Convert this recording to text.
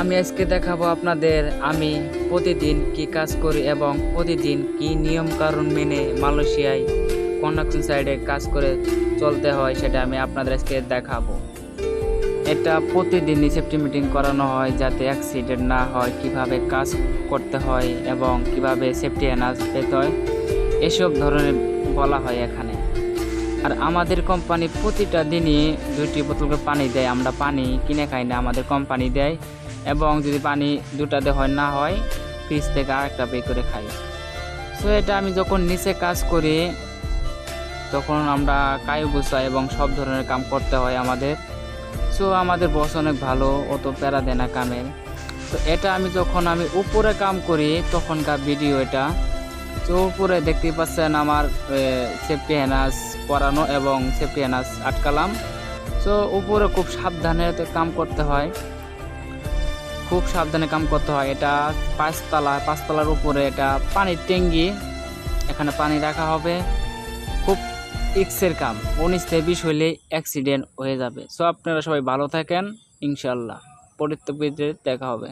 আমি আজকে দেখাবো আপনাদের আমি প্রতিদিন কি কাজ করি এবং প্রতিদিন কি নিয়ম কানুন মেনে মালয়েশিয়ায় কন্ডাকশন সাইডে কাজ করে চলতে হয় সেটা আমি আপনাদের আজকে দেখাবো। এটা প্রতিদিনই সেফটি মিটিং করানো হয় যাতে অ্যাক্সিডেন্ট না হয়, কীভাবে কাজ করতে হয় এবং কীভাবে সেফটি এনার্জ পেতে হয়, এসব ধরনের বলা হয় এখানে। আর আমাদের কোম্পানি প্রতিটা দিনই দুইটি বোতল করে পানি দেয়, আমরা পানি কিনে খাই না, আমাদের কোম্পানি দেয় এবং যদি পানি দুটাতে হয় না হয়, ফ্রিজ থেকে আরেকটা পে করে খাই। সো এটা আমি যখন নিচে কাজ করি, তখন আমরা কায়ু গুছাই এবং সব ধরনের কাম করতে হয় আমাদের। সো আমাদের বস অনেক ভালো অত প্যারা দেয় না কামের তো এটা আমি যখন আমি উপরে কাম করি, তখনকার ভিডিও এটা। তো উপরে দেখতেই পাচ্ছেন আমার সেফটি হ্যানাস পরানো এবং সেফটি হ্যানাস আটকালাম। তো উপরে খুব সাবধানে কাম করতে হয়। খুব সাবধানে কাম করতে হয়। এটা পাঁচতলা, পাঁচতলার উপরে এটা পানির ট্যাঙ্গি এখানে পানি রাখা হবে। খুব ইক্সের কাম উনিশ থেকে বিশ হলে অ্যাক্সিডেন্ট হয়ে যাবে। সো আপনারা সবাই ভালো থাকেন ইনশাল্লাহ পরিত্যক্ত দেখা হবে।